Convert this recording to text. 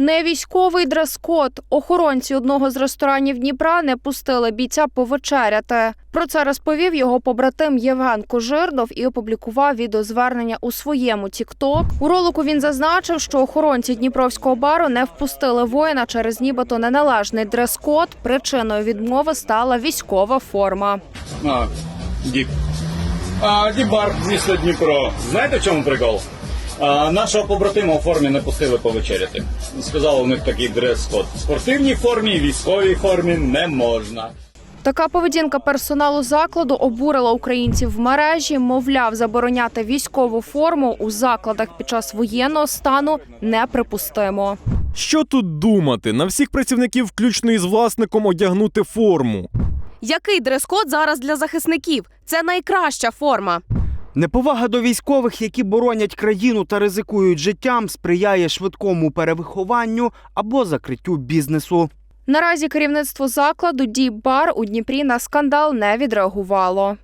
Не військовий дрес-код. Охоронці одного з ресторанів Дніпра не пустили бійця повечеряти. Про це розповів його побратим Євген Кожирнов і опублікував відеозвернення у своєму Тікток. У ролику він зазначив, що охоронці Дніпровського бару не впустили воїна через нібито неналежний дрес-код. Причиною відмови стала військова форма. А, Діп. А, Діпбар, місто Дніпро. Знаєте, в чому прикол? А, нашого побратима у формі не пустили повечеряти. Сказали, у них такий дрес-код. В спортивній формі військовій формі не можна. Така поведінка персоналу закладу обурила українців в мережі. Мовляв, забороняти військову форму у закладах під час воєнного стану неприпустимо. Що тут думати? На всіх працівників, включно із власником, одягнути форму. Який дрес-код зараз для захисників? Це найкраща форма. Неповага до військових, які боронять країну та ризикують життям, сприяє швидкому перевихованню або закриттю бізнесу. Наразі керівництво закладу «Діп-бар» у Дніпрі на скандал не відреагувало.